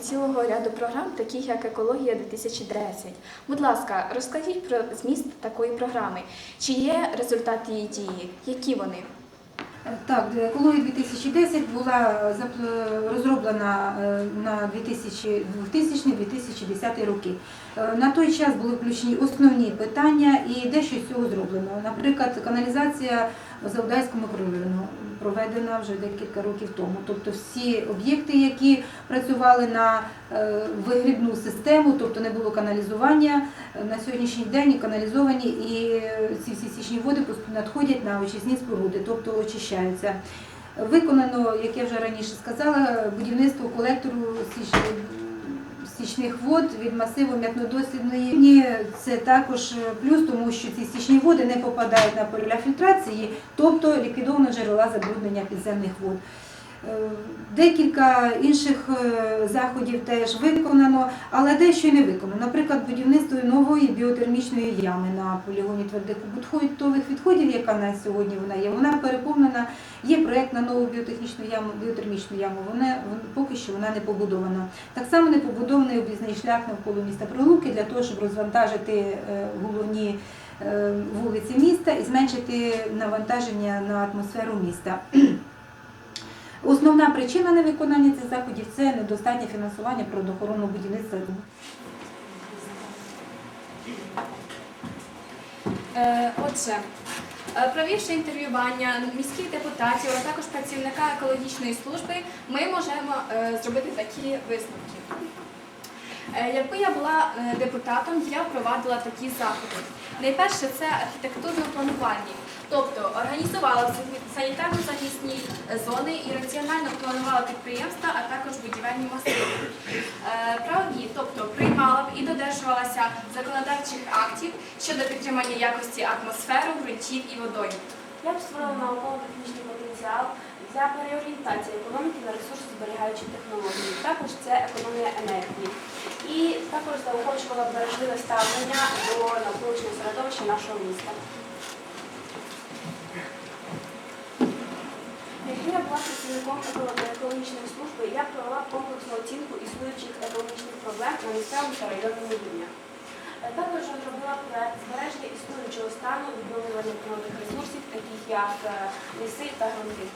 цілого ряду програм, таких як Екологія 2010. Будь ласка, розкажіть про зміст такої програми. Чи є результат її дії? Які вони? Так, екологія 2010 була розроблена е, на 2000-2010 роки. Е, На той час були включені основні питання і дещо з цього зроблено. Наприклад, каналізація в Заудайському проведено проведена вже декілька років тому. Тобто всі об'єкти, які працювали на е, вигрібну систему, тобто не було каналізування, е, на сьогоднішній день каналізовані і е, ці всі стічні води надходять на очисні споруди, тобто очищаються. Виконано, як я вже раніше сказала, будівництво колектору стіч- стічних вод від масиву м'ятнодослідної. Це також плюс, тому що ці стічні води не попадають на поля фільтрації, тобто ліквідовано джерела забруднення підземних вод. Е, Декілька інших е, заходів теж виконано, але дещо й не виконано. Наприклад, будівництво нової біотермічної ями на полігоні твердих побутових відходів, яка на сьогодні вона є. Вона переповнена. Є проєкт на нову біотехнічну яму, біотермічну яму. Вона вон- поки що вона не побудована. Так само не побудований об'їзний шлях навколо міста Прилуки для того, щоб розвантажити е, головні вулиці міста і зменшити навантаження на атмосферу міста. Основна причина невиконання цих заходів це недостатнє фінансування природоохоронного будівництва. Е, Отже, е, провівши інтерв'ювання міських депутатів, а також працівника екологічної служби, ми можемо е, зробити такі висновки. Якби я була депутатом, я впровадила такі заходи. Найперше це архітектурно-планувальні, тобто організувала санітарно-захисні зони і раціонально планувала підприємства, а також будівельні масиви. Е, Правові, тобто приймала б і додержувалася законодавчих актів щодо підтримання якості атмосфери, ґрунтів і водойм. Я б створила науково-технічний потенціал для переорієнтації економіки на ресурсозберігаючі технології. Також це економія енергії. І також заохочувала бережливе ставлення до навколишнього середовища нашого міста. Я була працівником екологічної служби, я б провела комплексну оцінку існуючих екологічних проблем на місцевому та районному рівнях. Е, Також розробила проект збереження існуючого стану відновлювання природних ресурсів, таких як е, ліси та ґрунти.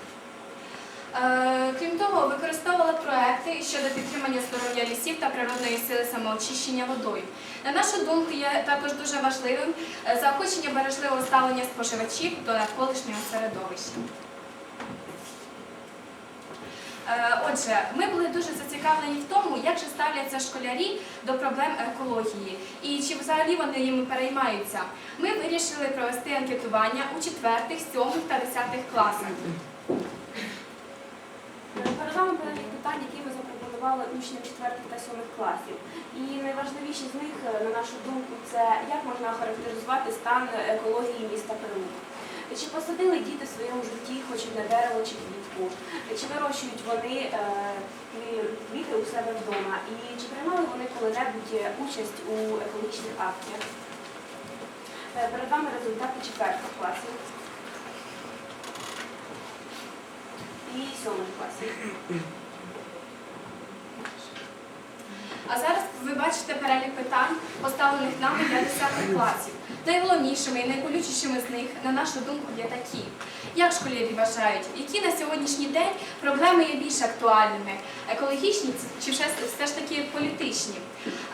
Е, Крім того, використовувала проекти щодо підтримання здоров'я лісів та природної сили самоочищення водою. На нашу думку, є також дуже важливим заохочення бережливого ставлення споживачів до навколишнього середовища. Е, Отже, ми були дуже зацікавлені в тому, як же ставляться школярі до проблем екології і чи взагалі вони їм переймаються. Ми вирішили провести анкетування у 4, 7 та 10 класах. Перед вами перелік питань, які ми запропонували учням 4 та 7 класів. І найважливіші з них, е, на нашу думку, це як можна охарактеризувати стан екології міста Прилук. Чи посадили діти в своєму житті хоч одне дерево чи квітку? Чи вирощують вони е, квіти у себе вдома? І чи приймали вони коли-небудь е, участь у екологічних акціях? Е, Перед вами результати 4 класів і 7 класів. А зараз ви бачите перелік питань, поставлених нами для 10 класів. Найголовнішими і найболючішими з них, на нашу думку, є такі. Як школярі вважають, які на сьогоднішній день проблеми є більш актуальними? Екологічні чи все, ж таки політичні?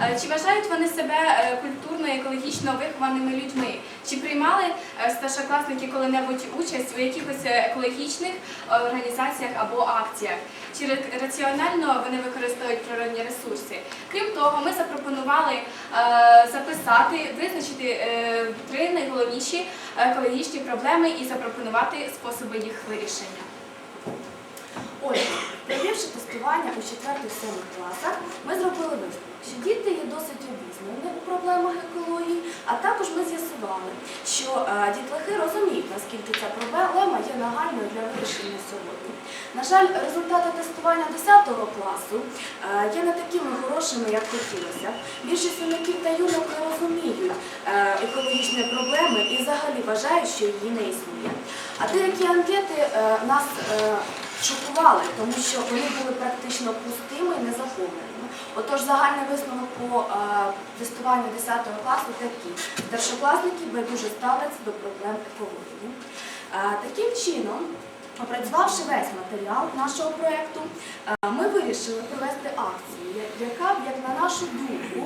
Е, Чи вважають вони себе е, культурно і екологічно вихованими людьми? Чи приймали е, старшокласники коли-небудь участь у якихось екологічних організаціях або акціях? Чи раціонально вони використовують природні ресурси? Крім того, ми запропонували е, записати, визначити е, три найголовніші екологічні проблеми і запропонувати способи їх вирішення. Отже, провівши тестування у 4-7 класах, ми зробили висновок, що діти є досить обізнані у проблемах а також ми з'ясували, що е, дітлахи розуміють, наскільки ця проблема є нагальною для вирішення сьогодні. На жаль, результати тестування 10 класу е, є не такими хорошими, як хотілося. Більшість юнаків та юнок не розуміють е, екологічні проблеми і взагалі вважають, що її не існує. А деякі анкети нас шокували, тому що вони були практично пустими і незаповненими. Отож, загальний висновок по е, тестуванню 10 класу такий. Старшокласники байдуже ставляться до проблем екології. Е, Таким чином, опрацювавши весь матеріал нашого проєкту, е, ми вирішили провести акцію, яка б, як на нашу думку,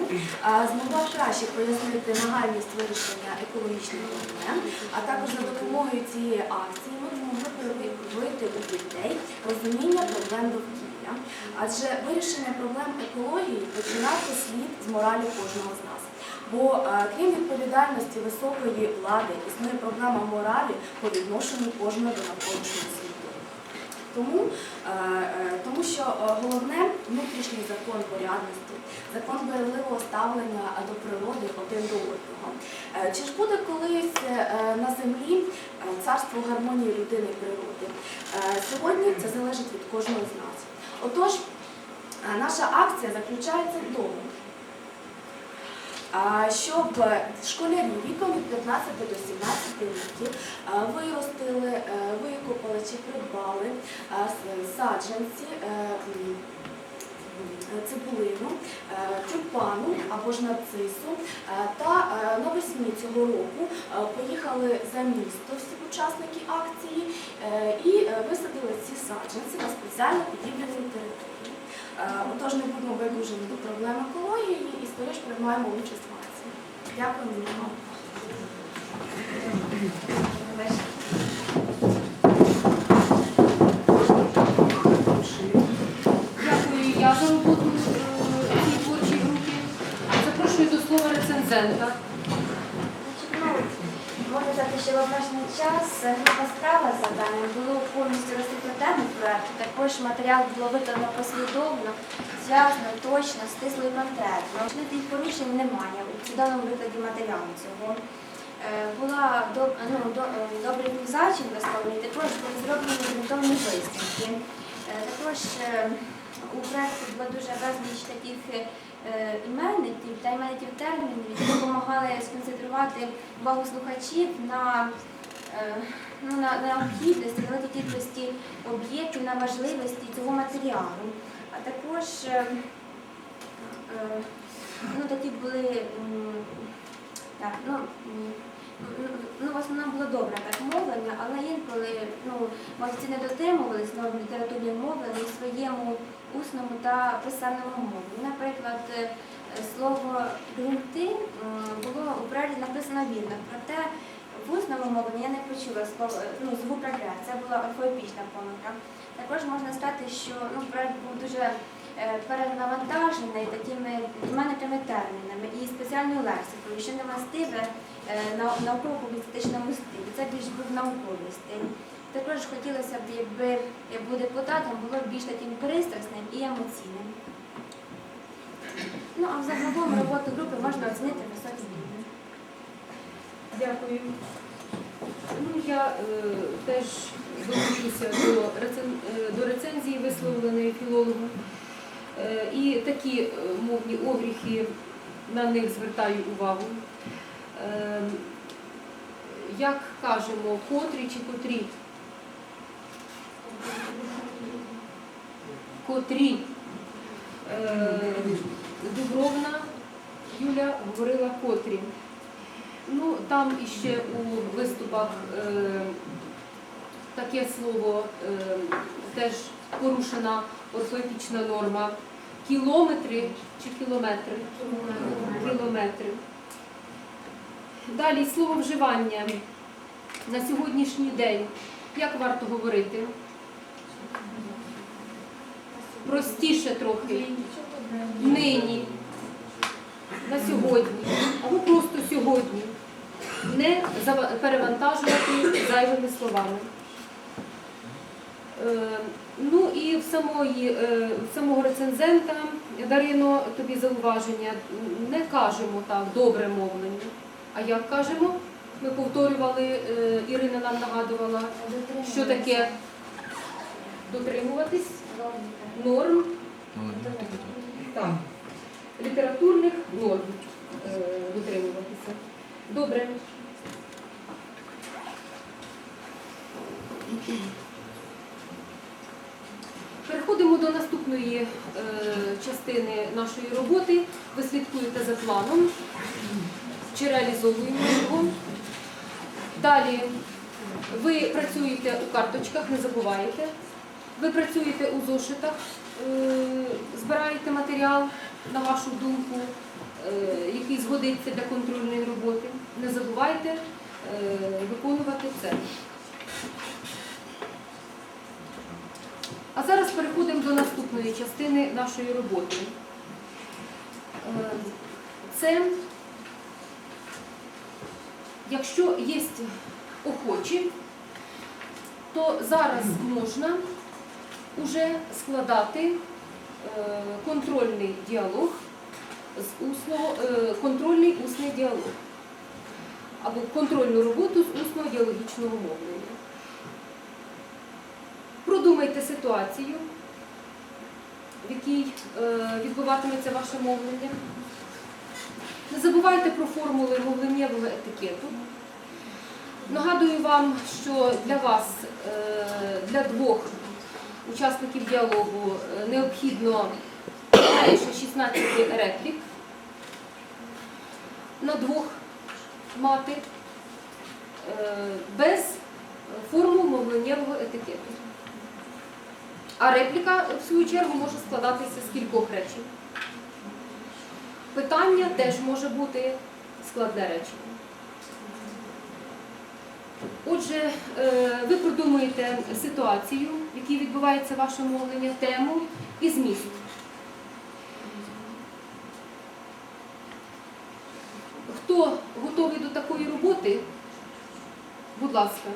змогла краще пояснити нагальність вирішення екологічних проблем, а також за допомогою цієї акції ми змогли привити у дітей розуміння проблем довкілля. Адже вирішення проблем екології починати слід з моралі кожного з нас. Бо е, крім відповідальності високої влади, існує проблема моралі по відношенню кожного до навколишнього світу. Тому, е, е, тому що головне внутрішній закон порядності, закон бережливого ставлення до природи один до одного. Чи ж буде колись на землі царство гармонії людини і природи? Сьогодні це залежить від кожного з нас. Отож, е, наша акція заключається в тому, щоб школярі віком від 15 до 17 років виростили, е, викопали чи придбали саджанці е, цибулину, е, тюльпану або ж нарцису е, та е, навесні цього року е, поїхали за місто всі учасники акції е, і е, висадили ці саджанці на спеціально підібраній території. Е, Отож, не будемо байдужими до проблем екології і скоріш приймаємо участь в акції. Дякую за Можна сказати, що в обмежений час група справа з завданням було повністю розкрито тему проекту. Також матеріал було виконано послідовно, зв'язно, точно, стисло і конкретно. Можливих порушень немає у чудовому викладі матеріалу цього. Була доб- ну, до- е, добрий зачин висловлений, також були зроблені ґрунтовні висновки. Також у проєкті було дуже безліч таких е, іменників та іменників термінів, які допомагали сконцентрувати увагу слухачів на, е, ну, на необхідності, великій кількості об'єктів, на важливості цього матеріалу. А також е, ну, такі були так, ну, ну, в основному було добре так мовлення, але інколи ну, мовці не дотримувались норм літературної мовлення у своєму усному та писальному мовленні. Наприклад, е, слово ґрунти м, було у перелі написано вірно, проте в усному мовленні я не почула слово, е, ну, звук «р». це була орфоепічна помилка. Також можна сказати, що ну, проект був дуже е, перенавантажений такими іменниками термінами і спеціальною лексикою, що не властиве е, нау- науково-публістичному стилі. Це більш був науковий стиль. Також хотілося б, якби якби депутатам було б більш таким пристрасним і емоційним. Ну а взагалом роботу групи можна оцінити високим рівнем. Дякую. Ну, я е, теж долучуся до, рецен, е, до рецензії, висловленої філологу. Е, і такі е, мовні огріхи, на них звертаю увагу. Е, як кажемо, котрі чи котрі? Котрі? Е, Дубровна Юля говорила котрі. Ну, там іще у виступах е, таке слово е, теж порушена орфоепічна норма. Кілометри чи кілометри? Кілометри. Далі слово вживання на сьогоднішній день. Як варто говорити? Простіше трохи. Нині. На сьогодні. Або просто сьогодні не перевантажувати зайвими словами. Е, Ну і в самої, е, в самого рецензента Дарино, тобі зауваження. Не кажемо так добре мовлення. А як кажемо? Ми повторювали, е, Ірина нам нагадувала, що таке дотримуватись норм так, літературних норм е, дотримуватися. Добре. Переходимо до наступної е, частини нашої роботи ви слідкуєте за планом чи реалізовуємо його. Далі ви працюєте у карточках, не забуваєте. Ви працюєте у зошитах, е, збираєте матеріал, на вашу думку, е, який згодиться для контрольної роботи. Не забувайте е, виконувати це. А зараз переходимо до наступної частини нашої роботи. Це, якщо є охочі, то зараз можна уже складати е, контрольний діалог з усного, е, контрольний усний діалог або контрольну роботу з усного діалогічного мовлення. Продумайте ситуацію, в якій е, відбуватиметься ваше мовлення. Не забувайте про формули мовленнєвого етикету. Нагадую вам, що для вас, для двох учасників діалогу е, необхідно не менше 16 реплік на двох мати е, без формул мовленнєвого етикету. А репліка, в свою чергу, може складатися з кількох речень. Питання теж може бути складне речення. Отже, е, ви продумуєте ситуацію, в якій відбувається ваше мовлення, тему і зміст. Хто готовий до такої роботи? Будь ласка.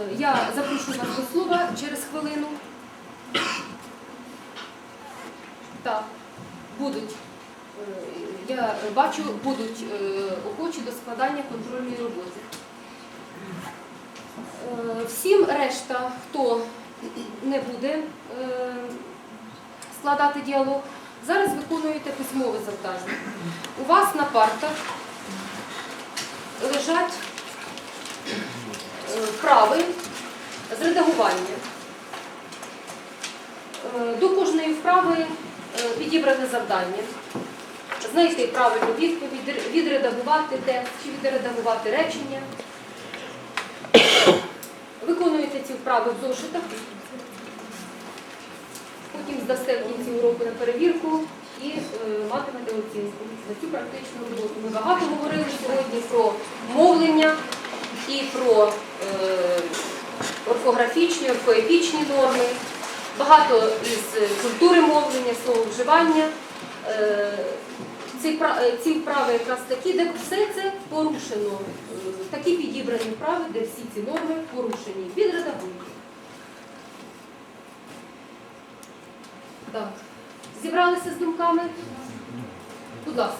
Е, Я запрошую вас до слова через хвилину. Так, будуть. Я бачу, будуть е, охочі до складання контрольної роботи. Е, Всім решта, хто не буде е, складати діалог, зараз виконуєте письмове завдання. У вас на партах лежать вправи з редагування. До кожної вправи підібране завдання. Знайти правильну відповідь, відредагувати текст чи відредагувати речення. Виконуєте ці вправи в зошитах. Потім здасте в кінці уроку на перевірку і е, матимете оцінку за цю практичну роботу. Ми багато говорили сьогодні про мовлення і про е, орфографічні, орфоепічні норми, багато із культури мовлення, слововживання. Е, ці, е, ці вправи якраз такі, де все це порушено. Е, Такі підібрані вправи, де всі ці норми порушені. Відредагуйте. Так. Зібралися з думками? Будь ласка.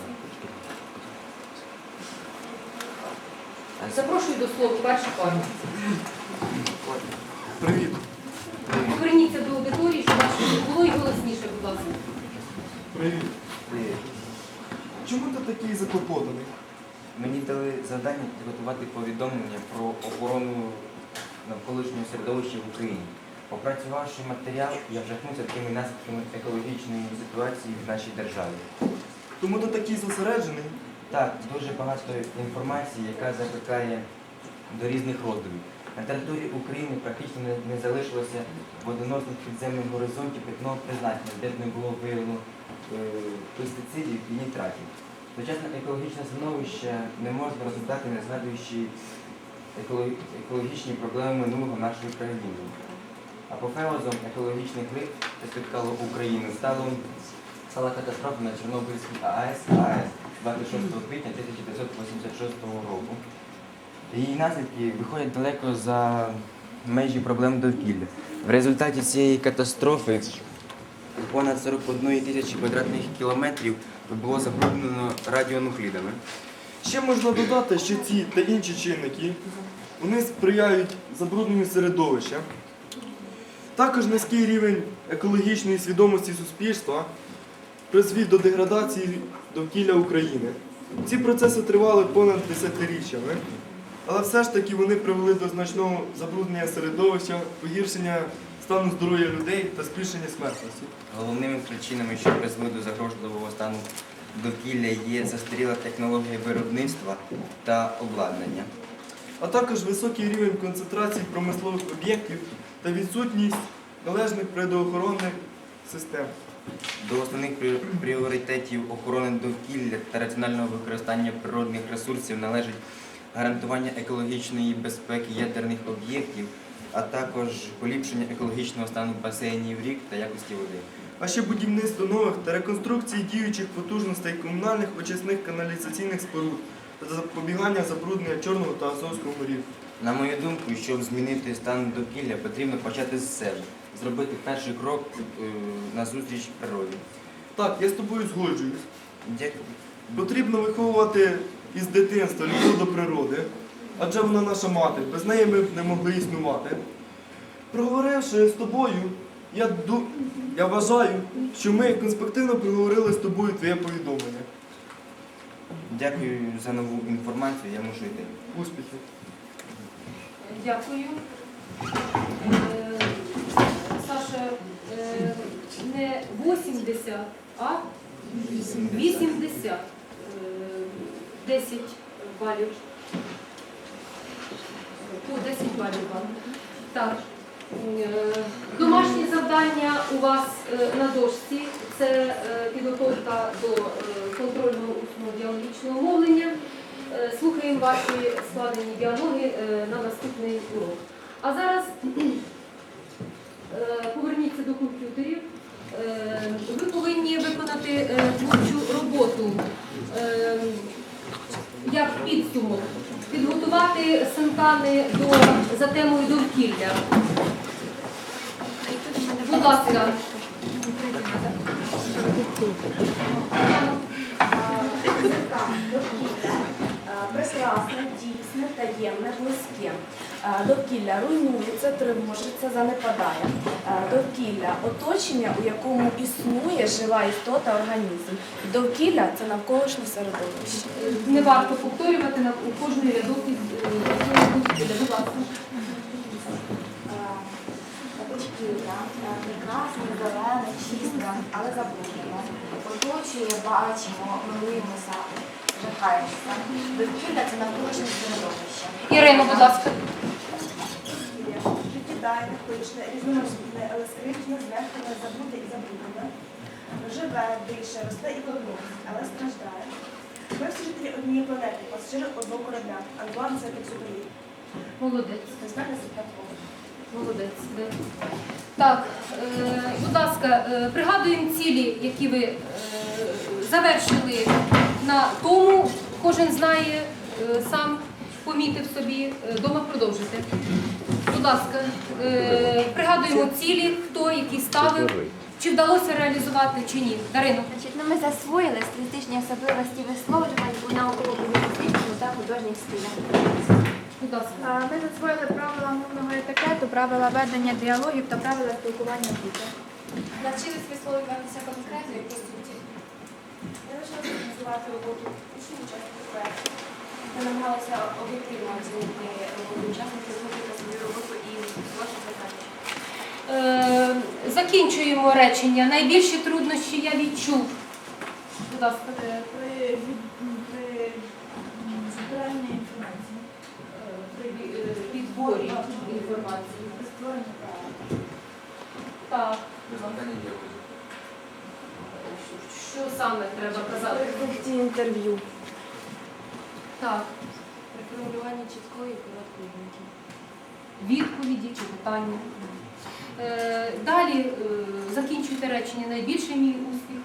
Запрошую до слова першу пару. Привіт. Поверніться до аудиторії, щоб вас було і голосніше, будь ласка. Привіт. Чому ти такий заклопотаний? Мені дали завдання підготувати повідомлення про охорону навколишнього середовища в Україні. Опрацювавши матеріал, я вжахнувся такими наслідками екологічної ситуації в нашій державі. Тому ти такий зосереджений? Так, дуже багато інформації, яка закликає до різних роздумів. На території України практично не, залишилося водоносних підземних горизонтів питного призначення, де б не було виявлено е, пестицидів і нітратів. Сучасне екологічне становище не можна розглядати, не згадуючи екологічні проблеми минулого нашої країни. Апофеозом екологічних лих, що спіткало Україну, стало стала катастрофа на Чорнобильській АЕС АЕС 26 квітня 1986 року. Її наслідки виходять далеко за межі проблем довкілля. В результаті цієї катастрофи понад 41 тисячі квадратних кілометрів було забруднено радіонуклідами. Ще можна додати, що ці та інші чинники вони сприяють забрудненню середовища. Також низький рівень екологічної свідомості суспільства призвів до деградації довкілля України. Ці процеси тривали понад десятиріччями, але все ж таки вони привели до значного забруднення середовища, погіршення стану здоров'я людей та збільшення смертності. Головними причинами, що призвели до загрозливого стану довкілля, є застаріла технологія виробництва та обладнання. а також високий рівень концентрації промислових об'єктів та відсутність належних природоохоронних систем. До основних пріоритетів охорони довкілля та раціонального використання природних ресурсів належить гарантування екологічної безпеки ядерних об'єктів, а також поліпшення екологічного стану басейнів рік та якості води. А ще будівництво нових та реконструкції діючих потужностей комунальних очисних каналізаційних споруд та запобігання забруднення Чорного та Азовського морів. На мою думку, щоб змінити стан довкілля, потрібно почати з себе, зробити перший крок е, назустріч природі. Так, я з тобою згоджуюсь. Дякую. Потрібно виховувати із дитинства любов до природи, адже вона наша мати, без неї ми б не могли існувати. Проговоривши з тобою, я, ду... я вважаю, що ми конспективно проговорили з тобою твоє повідомлення. Дякую за нову інформацію, я можу йти. Успіхів! Дякую. Е, Саша, е, не 80, а 80. Е, 10 балів. По 10 балів вам. Так. Е, Домашні завдання у вас е, на дошці. Це е, підготовка до контрольного усного діалогічного мовлення. Слухаємо ваші складені діалоги на наступний урок. А зараз поверніться до комп'ютерів. Ви повинні виконати творчу роботу як підсумок, підготувати синтани до, за темою довкілля. Будь ласка. Прекрасне, дійсне, таємне, близьке. Е, Довкілля руйнується, тривожиться, занепадає. Е, Довкілля оточення, у якому існує жива істота, організм. Довкілля це навколишнє середовище. Не варто повторювати на у кожний рядок із цього довкілля. Будь ласка. Довкілля прекрасне, зелене, чисте, але забруднене. Оточує, бачимо, милуємося, жахаємося. Довкілля це навколишнє середовище. Ірина, будь ласка. Життєдайне, пишне, різноманітне, але скрипне, змертвене, забуде і забруднене. Живе, дише, росте і плодоносить, але страждає. Ми всі жителі однієї планети, пасажири одного корабля, а два це підсудові. Молодець. Молодець. Так, е, будь ласка, е, пригадуємо цілі, які ви е, завершили на тому. Кожен знає, е, сам помітив собі. Е, Дома продовжити. Будь ласка, е, пригадуємо цілі, хто які ставив, чи вдалося реалізувати, чи ні. Дарино. Значить, ну, ми засвоїли стилістичні особливості висловлювань у науково-лінгвістичному та художніх стилях. Будь ласка. Ми засвоїли правила мовного етикету, правила ведення діалогів та правила спілкування дітей. Навчились висловлюватися конкретно і по суті. Я почала називати роботу учнів учасників проєкту. Ми намагалися об'єктивно оцінити роботу учасників, зробити свою роботу і ваші завдання. Е, закінчуємо речення. Найбільші труднощі я відчув. Будь ласка. При, від- збиранні інформації, Е, при е, підборі інформації. при створенні правил. Так. Що саме треба казати? Інтерв'ю. Так. При формулюванні чіткої і короткої думки. Відповіді чи питання. Е, далі е, закінчуйте речення. Найбільший мій успіх.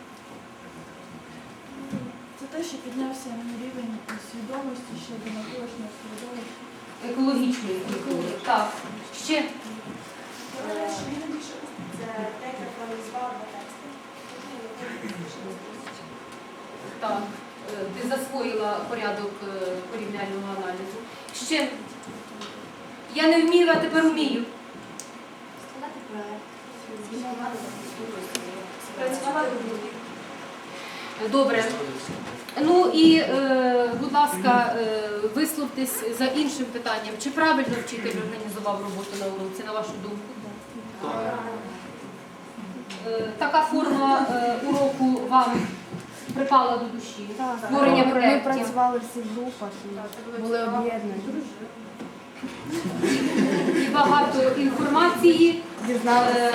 Це те, що піднявся мій рівень свідомості щодо навколишнього середовища. Екологічної культури. Так. Ще. Е, Це те, як реалізувала два тексти. Так. Е, Ти засвоїла порядок е, порівняльного аналізу. Ще. Я не вмію, а тепер вмію. Складати проект. Працювати. Добре. Ну і, е, будь ласка, е, висловтесь за іншим питанням. Чи правильно вчитель організував роботу на уроці, на вашу думку? Е, Така форма е, уроку вам припала до душі? Створення проєктів? працювали всі в групах і були об'єднані. і багато інформації, Дізналися. е,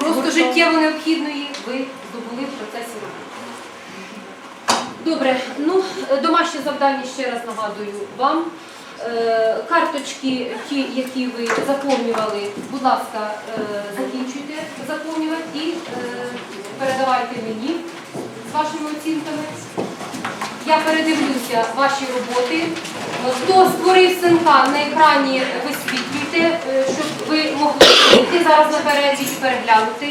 просто життєво необхідної ви здобули в процесі роботи. Добре, ну е, домашнє завдання ще раз нагадую вам. Е, Карточки, ті, які ви заповнювали, будь ласка, е, закінчуйте заповнювати і е, передавайте мені з вашими оцінками. Я передивлюся ваші роботи. Хто створив синка на екрані, висвітлюйте, е, щоб ви могли зараз наперед і переглянути